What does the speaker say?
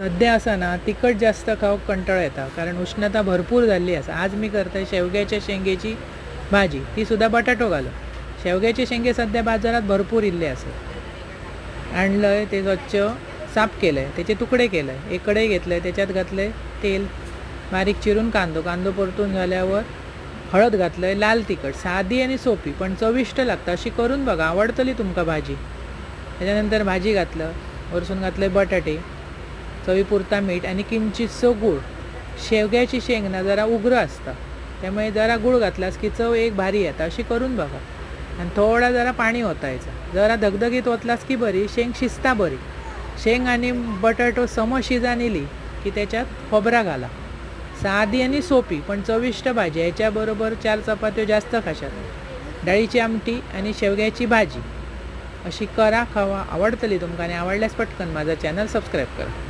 सध्या असं ना तिखट जास्त खावंक कंटाळ येता कारण उष्णता भरपूर झाली आसा आज मी करतोय शेवग्याच्या शेंगेची भाजी. ती सुद्धा बटाटो घालून. शेवग्याचे शेंगे सध्या बाजारात भरपूर इल्ले असत आणलंय ते स्वच्छ साफ केलंय. त्याचे तुकडे केलंय. एक कढई घेतलंय त्याच्यात घातलंय तेल. बारीक चिरून कांदो. कांदो परतून झाल्यावर हळद घातलंय लाल तिखट. साधी आणि सोपी पण चविष्ट लागतं. अशी करून बघा आवडतली तुमका भाजी. त्याच्यानंतर भाजी घातलं. वरसून घातले बटाटे. चवीपुरता मीठ आणि किंचितसो गूळ. शेवग्याची शेंग ना जरा उग्र असतं. त्यामुळे जरा गूळ घातलास की चव एक भारी येतं. अशी करून बघा. आणि थोडा जरा पाणी ओतायचं. जरा धगधगीत ओतलास की बरी शेंग शिजता बरी. शेंग आणि बटाटो सम शिजान इली की त्याच्यात खोबरा घाला. साधी आणि सोपी पण चविष्ट भाजी. याच्याबरोबर चार चपात्यो जास्त खाशात. डाळीची आमटी आणि शेवग्याची भाजी. अशी करा खावा. आवडतली तुमका आणि आवडल्यास पटकन माझा चॅनल सबस्क्राईब करा.